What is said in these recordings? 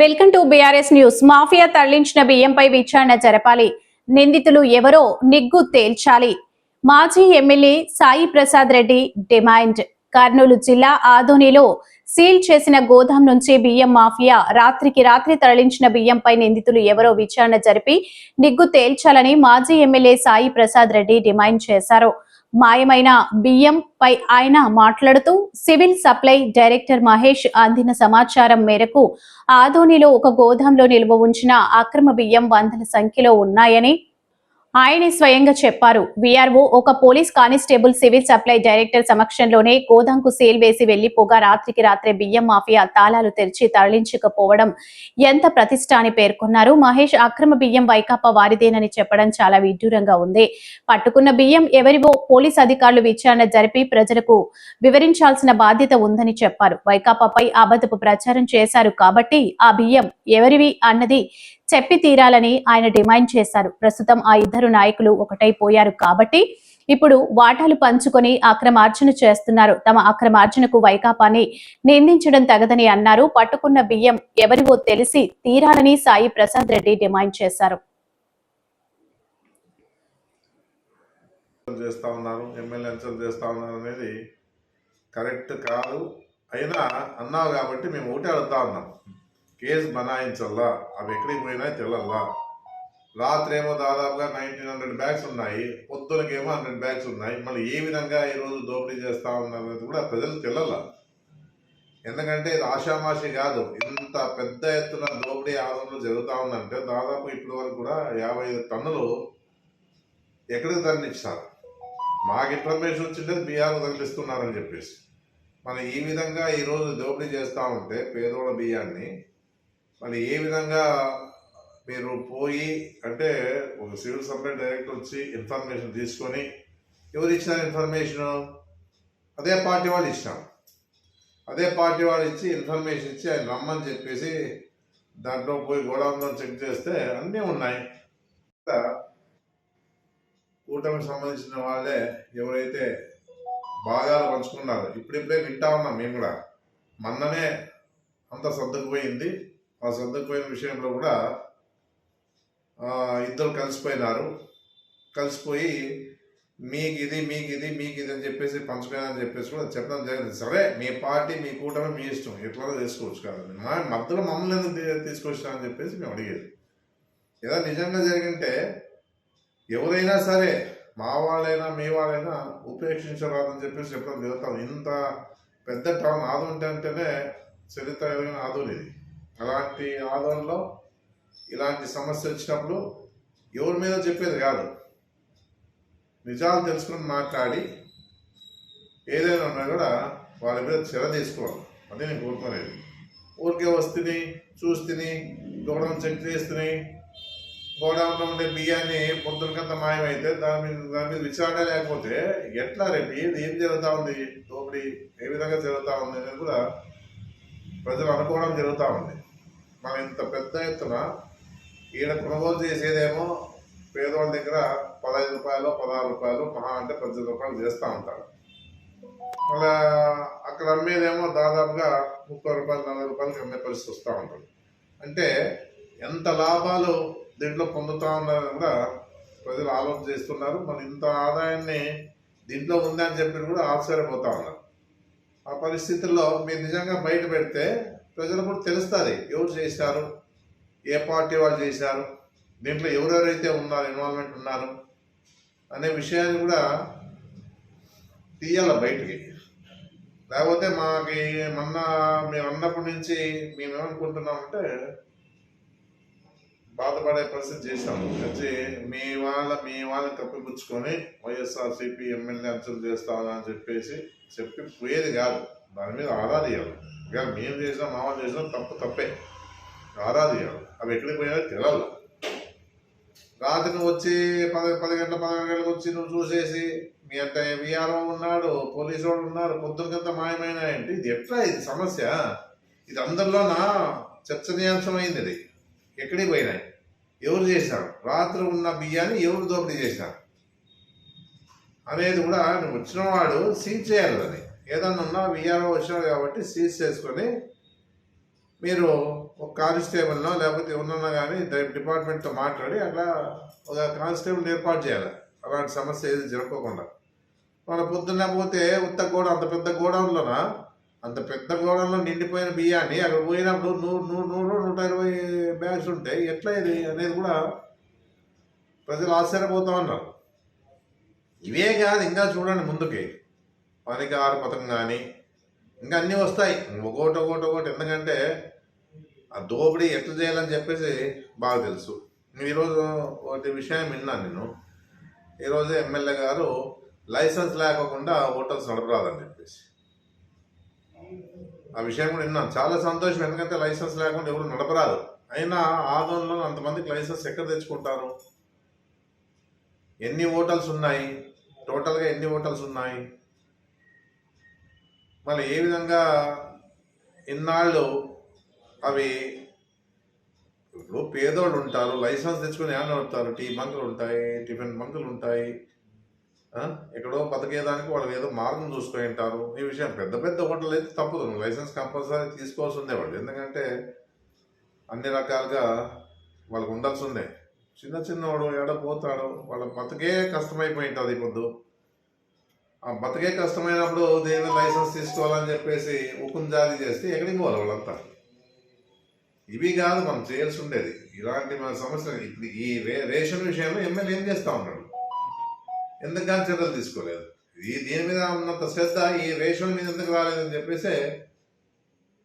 Welcome to BRS news. Mafia తరలించిన బియ్యంపై విచారణ జరపాలి. నిందితులు ఎవరో నిగ్గు తేల్చాలి. మాజీ ఎమ్మెల్యే సాయి ప్రసాద్ రెడ్డి డిమాండ్. కర్నూలు జిల్లా ఆదోనిలో సీల్ చేసిన గోదాం నుంచి బియ్యం మాఫియా రాత్రికి రాత్రి తరలించిన బియ్యంపై నిందితులు ఎవరో విచారణ జరిపి నిగ్గు తేల్చాలని మాజీ ఎమ్మెల్యే సాయి ప్రసాద్ రెడ్డి డిమాండ్ చేశారు. మాయమైన బియ్యం పై ఆయన మాట్లాడుతూ సివిల్ సప్లై డైరెక్టర్ మహేష్ అందిన సమాచారం మేరకు ఆదోనిలో ఒక గోదాంలో నిల్వ ఉంచిన అక్రమ బియ్యం వందల సంఖ్యలో ఉన్నాయని ఆయనే స్వయంగా చెప్పారు. వీఆర్ఓ ఒక police constable civil supply director సమక్షంలోనే గోదాంకు సేల్ వేసి వెళ్ళిపోగా రాత్రికి రాత్రే బియ్యం మాఫియా తాళాలు తెరిచి తరలించకపోవడం ఎంత ప్రతిష్ట అని పేర్కొన్నారు. మహేష్ అక్రమ బియ్యం వైకాపా వారిదేనని చెప్పడం చాలా విడ్డూరంగా ఉంది. పట్టుకున్న బియ్యం ఎవరివో పోలీస్ అధికారులు విచారణ జరిపి ప్రజలకు వివరించాల్సిన బాధ్యత ఉందని చెప్పారు. వైకాపాపై అబద్ధపు ప్రచారం చేశారు కాబట్టి ఆ బియ్యం ఎవరివి అన్నది చెప్పి తీరాలని ఆయన డిమాండ్ చేశారు. ప్రస్తుతం ఆ ఇద్దరు నాయకులు ఒకటైపోయారు కాబట్టి ఇప్పుడు వాటాలు పంచుకొని అక్రమార్జన చేస్తున్నారు. తమ అక్రమార్జనకు వైకాపాని నిందించడం తగదని అన్నారు. పట్టుకున్న బియ్యం ఎవరివో తెలిసి తీరాలని సాయి ప్రసాద్ రెడ్డి డిమాండ్ చేశారు. చేస్తా ఉన్నారు చేస్తా ఉన్నారు అనేది కరెక్ట్ కాదు. అయినా అన్నావు కాబట్టి మేము ఒకటే అడుగుతా ఉన్నాం. కేసు బనాయించల్లా అవి ఎక్కడికి పోయినా తెల్లల్లా. రాత్రి ఏమో దాదాపుగా నైన్టీన్ హండ్రెడ్ బ్యాగ్స్ ఉన్నాయి పొద్దునకేమో హండ్రెడ్ బ్యాగ్స్ ఉన్నాయి. మళ్ళీ ఏ విధంగా ఈరోజు దోపిడీ చేస్తా ఉన్నారు కూడా ప్రజలు తెల్లల్లా. ఎందుకంటే ఇది ఆషామాషి కాదు ఇంత పెద్ద ఎత్తున దోపిడీ ఆందోళన జరుగుతూ ఉందంటే దాదాపు ఇప్పటి వరకు కూడా యాభై ఐదు టన్నులు ఎక్కడికి తరలించారు? మాకు ఇన్ఫర్మేషన్ వచ్చింటే బీఆర్ తరలిస్తున్నారని చెప్పేసి. మనం ఈ విధంగా ఈరోజు దోపిడీ చేస్తూ ఉంటే పేదోళ్ళ బియ్యాన్ని మళ్ళీ ఏ విధంగా మీరు పోయి అంటే ఒక సివిల్ సప్లై డైరెక్టర్ వచ్చి ఇన్ఫర్మేషన్ తీసుకొని ఎవరు ఇచ్చిన ఇన్ఫర్మేషన్? అదే పార్టీ వాళ్ళు ఇచ్చినాం అదే పార్టీ వాళ్ళు ఇచ్చి ఇన్ఫర్మేషన్ ఇచ్చి ఆయన రమ్మని చెప్పేసి దాంట్లో పోయి గోడౌన్లో చెక్ చేస్తే అన్నీ ఉన్నాయి. కూటమికి సంబంధించిన వాళ్ళే ఎవరైతే భాగాలు పంచుకున్నారో ఇప్పుడిప్పుడే వింటా ఉన్నాం మేము కూడా. మొన్ననే అంత సర్దుకుపోయింది. ఆ సర్దుకుపోయిన విషయంలో కూడా ఇద్దరు కలిసిపోయినారు. కలిసిపోయి మీకు ఇది మీకు ఇది మీకు ఇది అని చెప్పేసి పంచుకోవాలని చెప్పేసి కూడా చెప్పడం జరిగింది. సరే మీ పార్టీ మీ కూటమి మీ ఇష్టం. ఎట్లా తీసుకోవచ్చు కదండి మా మధ్యలో మమ్మల్ని ఎందుకు తీసుకొచ్చినా అని చెప్పేసి మేము అడిగేది. ఏదో నిజంగా జరిగింటే ఎవరైనా సరే మా వాళ్ళైనా మీ వాళ్ళైనా ఉపేక్షించరాదని చెప్పేసి చెప్పడం జరుగుతాం ఇంత పెద్ద టౌన్ ఆదోని అంటేనే చరిత్ర కలిగిన ఆదోని ఇది. అలాంటి ఆదోన్లో ఇలాంటి సమస్య వచ్చినప్పుడు ఎవరి మీద చెప్పేది కాదు. నిజాలు తెలుసుకుని మాట్లాడి ఏదైనా ఉన్నా కూడా వాళ్ళ మీద చెర తీసుకోవాలి. అదే నేను కోరుకోలేదు ఊరికే వస్తుంది చూస్తుంది గోడౌన్ చెక్ చేస్తుంది గోడౌన్లో ఉండే బియ్యాన్ని పొద్దునకంత మాయమైతే దాని మీద దాని మీద విచారణ లేకపోతే ఎట్లా రేపు ఏది ఏం జరుగుతూ ఉంది? దోపిడీ ఏ విధంగా జరుగుతూ ఉంది అనేది కూడా ప్రజలు అనుకోవడం జరుగుతూ ఉంది. మనం ఇంత పెద్ద ఎత్తున ఈయన కొనుగోలు చేసేదేమో పేదవాళ్ళ దగ్గర పదహైదు రూపాయలు పదహారు రూపాయలు మహా అంటే పద్దెనిమిది రూపాయలు చేస్తూ ఉంటారు మళ్ళా అక్కడ అమ్మేదేమో దాదాపుగా ముప్పై రూపాయలు నలభై రూపాయలకి అమ్మే పరిస్థితి వస్తూ ఉంటుంది. అంటే ఎంత లాభాలు దీంట్లో పొందుతా ఉన్నారని కూడా ప్రజలు ఆలోచన చేస్తున్నారు. మన ఇంత ఆదాయాన్ని దీంట్లో ఉందని చెప్పి కూడా ఆశ్చర్యపోతా ఉన్నారు. ఆ పరిస్థితుల్లో మీరు నిజంగా బయట పెడితే ప్రజలకు కూడా తెలుస్తుంది. ఎవరు చేశారు? ఏ పార్టీ వాళ్ళు చేశారు? దీంట్లో ఎవరెవరైతే ఉన్నారు ఇన్వాల్వ్మెంట్ ఉన్నారు అనే విషయాన్ని కూడా తీయాలి బయటికి? లేకపోతే మాకి మొన్న మేము అన్నప్పటి నుంచి మేమేమనుకుంటున్నామంటే బాధపడే పరిస్థితి చేశాము వచ్చి మీ వాళ్ళ మీ వాళ్ళని కప్పిపుచ్చుకొని వైఎస్ఆర్సీపీ ఎమ్మెల్యే అంచులు చేస్తామని చెప్పేసి చెప్పి పోయేది కాదు. దాని మీద ఆరాధియాలి ఇక మేము చేసినా మా చేసినా తప్పు తప్పే. ఆరాధి అవి ఎక్కడికి పోయినా తెలవాలి రాత్రి నువ్వు వచ్చి పది పది గంటల పదహారు గంటలకు వచ్చి నువ్వు చూసేసి మీ అంత విఆర్ఓ ఉన్నాడు పోలీసు వాడు ఉన్నారు పొద్దునకంత మాయమైనాయంటే ఇది ఎట్లా ఇది సమస్య? ఇది అందరిలోన చర్చనీయాంశమైంది ఇది ఎక్కడికి పోయినాయి? ఎవరు చేశారు? రాత్రి ఉన్న బియ్యాన్ని ఎవరు దోపిడీ చేశారు? అనేది కూడా నువ్వు వచ్చిన వాడు సీజ్ చేయాలి అది ఏదన్నా ఉన్నా విఆర్ఓ వచ్చినాడు కాబట్టి సీజ్ చేసుకొని మీరు ఒక కానిస్టేబుల్నో లేకపోతే ఎవరినన్నా కానీ డిపార్ట్మెంట్తో మాట్లాడి అట్లా ఒక కానిస్టేబుల్ ఏర్పాటు చేయాలి. అలాంటి సమస్య ఏది జరగకుండా. మన పొద్దున్న పోతే ఉత్త గోడ అంత పెద్ద గోడౌన్లోన? అంత పెద్ద గోడంలో నిండిపోయిన బియ్యాన్ని అక్కడ పోయినప్పుడు నూరు నూరు నూరు నూట ఇరవై బ్యాగ్స్ ఉంటాయి ఎట్లా ఇది అనేది కూడా ప్రజలు ఆశ్చర్యపోతా ఉన్నారు. ఇవే కాదు ఇంకా చూడండి ముందుకి. పనికి ఆరు పథకం కానీ ఇంకా అన్నీ వస్తాయి. ఒకటి ఒకటి ఒకటి ఎందుకంటే ఆ దోపిడీ ఎట్లా చేయాలని చెప్పేసి బాగా తెలుసు. ఈరోజు ఒకటి విషయం విన్నాను నేను. ఈరోజు ఎమ్మెల్యే గారు లైసెన్స్ లేకోకుండా హోటల్స్ నడపరాదని చెప్పేసి. ఆ విషయం కూడా విన్నాను. చాలా సంతోషం ఎందుకంటే లైసెన్స్ లేకుండా ఎవరు నడపరాదు. అయినా ఆదంలో అంతమందికి లైసెన్స్ ఎక్కడ తెచ్చుకుంటారు? ఎన్ని హోటల్స్ ఉన్నాయి? టోటల్గా ఎన్ని హోటల్స్ ఉన్నాయి? మళ్ళీ ఏ విధంగా ఇన్నాళ్ళు అవి ఇప్పుడు పేదోళ్ళు ఉంటారు లైసెన్స్ తెచ్చుకుని ఏమైనా ఉంటారు టీ బంకులు ఉంటాయి టిఫిన్ బంకులు ఉంటాయి. ఎక్కడో బతికేదానికి వాళ్ళు ఏదో మార్గం చూసుకొని ఉంటారు. ఈ విషయం పెద్ద పెద్ద హోటల్ అయితే తప్పదు. లైసెన్స్ కంపల్సరీ తీసుకోవాల్సి ఉందే వాళ్ళు. ఎందుకంటే అన్ని రకాలుగా వాళ్ళకు ఉండాల్సిందే. చిన్న చిన్నవాడు ఎడ పోతాడు వాళ్ళ బతికే కష్టమైపోయి ఉంటుంది పొద్దు. బతికే కష్టమైనప్పుడు దేని లైసెన్స్ తీసుకోవాలని చెప్పేసి ఉక్కును జారీ చేస్తే ఎక్కడికి పోవాలి వాళ్ళంతా. ఇవి కాదు మనం చేయాల్సి ఉండేది ఇలాంటి మన సమస్యలు ఇప్పుడు ఈ రే రేషన్ విషయంలో ఎమ్మెల్యే ఏం చేస్తా ఉన్నాడు? ఎందుకు కానీ చర్యలు తీసుకోలేదు. ఈ దీని మీద ఉన్నంత శ్రద్ధ ఈ రేషన్ మీద ఎందుకు రాలేదని చెప్పేసి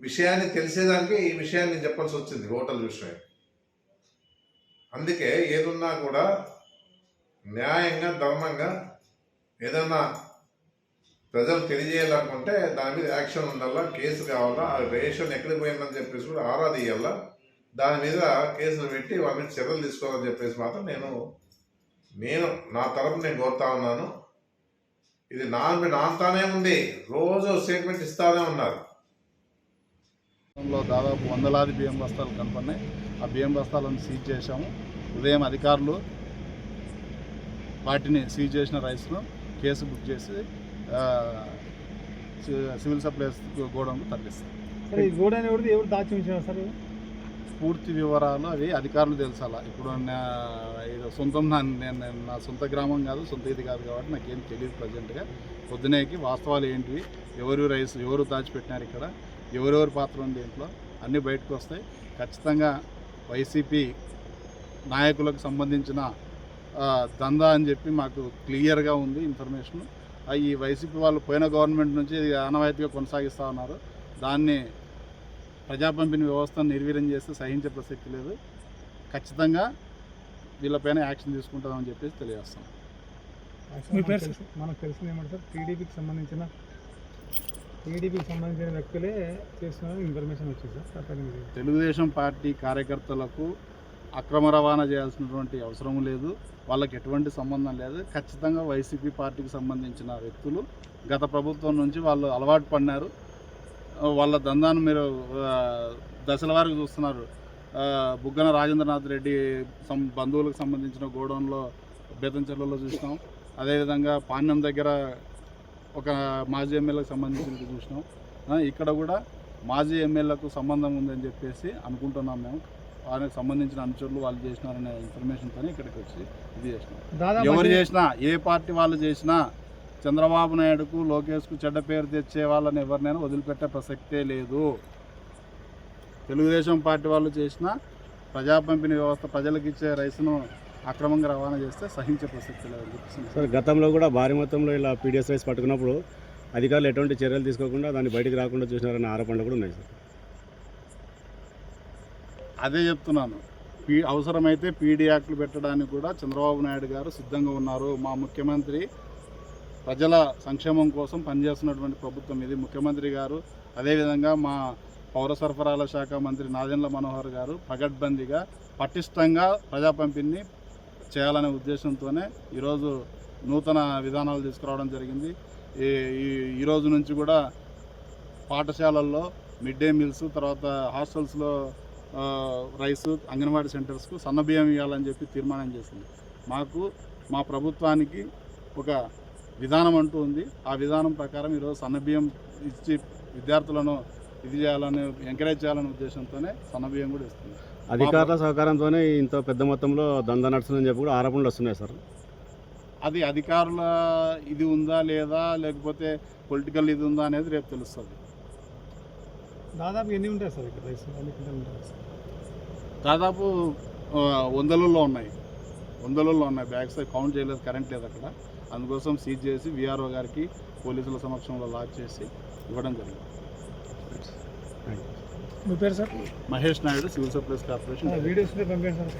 విషయాన్ని తెలిసేదానికి ఈ విషయాన్ని చెప్పాల్సి వచ్చింది హోటల్ విషయం. అందుకే ఏదున్నా కూడా న్యాయంగా ధర్మంగా ఏదన్నా ప్రజలు తెలియజేయాలనుకుంటే దాని మీద యాక్షన్ ఉండాలా కేసు కావాలా ఆ రేషన్ ఎక్కడికి పోయిందని చెప్పేసి కూడా ఆరా తీయాలా? దాని మీద కేసులు పెట్టి వాళ్ళ మీద చర్యలు తీసుకోవాలని చెప్పేసి మాత్రం నేను నేను నా తరపు నేను కోరుతా ఉన్నాను. ఇది నా నాంతానే ఉంది. రోజు స్టేట్మెంట్ ఇస్తానే ఉన్నారు. దాదాపు వందలాది బియ్యం బస్తాలు కనపడినాయి. ఆ బియ్యం బస్తాలను సీజ్ చేశాము. ఉదయం అధికారులు వాటిని సీజ్ చేసిన రైస్ను కేసు బుక్ చేసి సివిల్ సప్లైస్ గోడౌన్కు తరలిస్తాం పూర్తి వివరాలు అవి అధికారులు తెలుసాల? ఇప్పుడు నా ఇది సొంతం నా నేను నా సొంత గ్రామం కాదు సొంత ఇది కాదు కాబట్టి నాకేం తెలియదు ప్రజెంట్గా. పొద్దునేకి వాస్తవాలు ఏంటివి? ఎవరు రైస్ ఎవరు దాచిపెట్టినారు ఇక్కడ? ఎవరెవరి పాత్ర ఉంది దీంట్లో అన్నీ బయటకు వస్తాయి. ఖచ్చితంగా వైసీపీ నాయకులకు సంబంధించిన దందా అని చెప్పి మాకు క్లియర్గా ఉంది ఇన్ఫర్మేషన్. ఈ వైసీపీ వాళ్ళు పోయిన గవర్నమెంట్ నుంచి ఇది ఆనవాయితీగా కొనసాగిస్తూ ఉన్నారు దాన్ని ప్రజా పంపిణీ వ్యవస్థను నిర్వీర్యం చేస్తే సహించే ప్రసక్తి లేదు ఖచ్చితంగా వీళ్ళపైన యాక్షన్ తీసుకుంటామని చెప్పేసి తెలియజేస్తాం మీ పేరు సార్? మనకు తెలిసింది ఏమంటే సార్ టీడీపీకి సంబంధించిన టీడీపీకి సంబంధించిన వ్యక్తులే చేస్తున్నారని ఇన్ఫర్మేషన్ వచ్చింది సార్ తెలుగుదేశం పార్టీ కార్యకర్తలకు అక్రమ రవాణా చేయాల్సినటువంటి అవసరం లేదు. వాళ్ళకి ఎటువంటి సంబంధం లేదు. ఖచ్చితంగా వైసీపీ పార్టీకి సంబంధించిన వ్యక్తులు గత ప్రభుత్వం నుంచి వాళ్ళు అలవాటు పడినారు. వాళ్ళ దందాను మీరు దశల వారికి చూస్తున్నారు. బుగ్గన రాజేంద్రనాథ్ రెడ్డి సం బంధువులకు సంబంధించిన గోడౌన్లో బేతంచెర్లలో చూసినాం. అదేవిధంగా పాణ్యం దగ్గర ఒక మాజీ ఎమ్మెల్యేకి సంబంధించినవి చూసినాం. ఇక్కడ కూడా మాజీ ఎమ్మెల్యేలకు సంబంధం ఉందని చెప్పేసి అనుకుంటున్నాం మేము. వాళ్ళకి సంబంధించిన అనుచరులు వాళ్ళు చేసినారనే ఇన్ఫర్మేషన్తో ఇక్కడికి వచ్చి ఇది చేసినాం. దాదాపు ఎవరు చేసినా ఏ పార్టీ వాళ్ళు చేసినా చంద్రబాబు నాయుడుకు లోకేష్కు చెడ్డ పేరు తెచ్చే వాళ్ళని ఎవరినైనా వదిలిపెట్టే ప్రసక్తే లేదు. తెలుగుదేశం పార్టీ వాళ్ళు చేసినా ప్రజా పంపిణీ వ్యవస్థ ప్రజలకు ఇచ్చే రైస్ను అక్రమంగా రవాణా చేస్తే సహించే ప్రసక్తి లేదని చెప్పేసి సార్ గతంలో కూడా భారీ మొత్తంలో ఇలా పీడిఎస్ రైస్ పట్టుకున్నప్పుడు అధికారులు ఎటువంటి చర్యలు తీసుకోకుండా దాన్ని బయటికి రాకుండా చూసినారన్న ఆరోపణలు కూడా ఉన్నాయి సార్. అదే చెప్తున్నాను. పీ అవసరమైతే పీడీ యాక్ట్లు పెట్టడానికి కూడా చంద్రబాబు నాయుడు గారు సిద్ధంగా ఉన్నారు. మా ముఖ్యమంత్రి ప్రజల సంక్షేమం కోసం పనిచేస్తున్నటువంటి ప్రభుత్వం ఇది. ముఖ్యమంత్రి గారు అదేవిధంగా మా పౌర సరఫరాల శాఖ మంత్రి నాదెండ్ల మనోహర్ గారు పగడ్బందీగా పటిష్టంగా ప్రజా పంపిణీ చేయాలనే ఉద్దేశంతోనే ఈరోజు నూతన విధానాలు తీసుకురావడం జరిగింది. ఈ ఈ- నుంచి కూడా పాఠశాలల్లో మిడ్ డే మీల్స్ తర్వాత హాస్టల్స్లో రైస్ అంగన్వాడీ సెంటర్స్కు సన్నబియ్యం ఇవ్వాలని చెప్పి తీర్మానం చేసింది. మాకు మా ప్రభుత్వానికి ఒక విధానం అంటూ ఉంది. ఆ విధానం ప్రకారం ఈరోజు సన్నబియ్యం ఇచ్చి విద్యార్థులను ఇది చేయాలని ఎంకరేజ్ చేయాలనే ఉద్దేశంతోనే సన్న బియ్యం కూడా ఇస్తుంది అధికారుల సహకారంతోనే ఇంత పెద్ద మొత్తంలో దందా నడుస్తుందని చెప్పి కూడా ఆరోపణలు వస్తున్నాయి సార్. అది అధికారుల ఇది ఉందా లేదా లేకపోతే పొలిటికల్ ఇది ఉందా అనేది రేపు తెలుస్తుంది. దాదాపు ఎన్ని ఉంటాయి సార్ ఇక్కడ రైస్? ఎన్ని ఉంటాయి సార్ దాదాపు వందలలో ఉన్నాయి. వందలలో ఉన్నాయి. బ్యాగ్స్ కౌంట్ చేయలేదు. కరెంట్ లేదు అక్కడ. అందుకోసం సీజ్ చేసి విఆర్ఓ గారికి పోలీసుల సమక్షంలో లాక్ చేసి ఇవ్వడం జరిగింది. మీ పేరు sir? Mahesh Naidu civil supplies corporation. Videos పంపించండి సార్.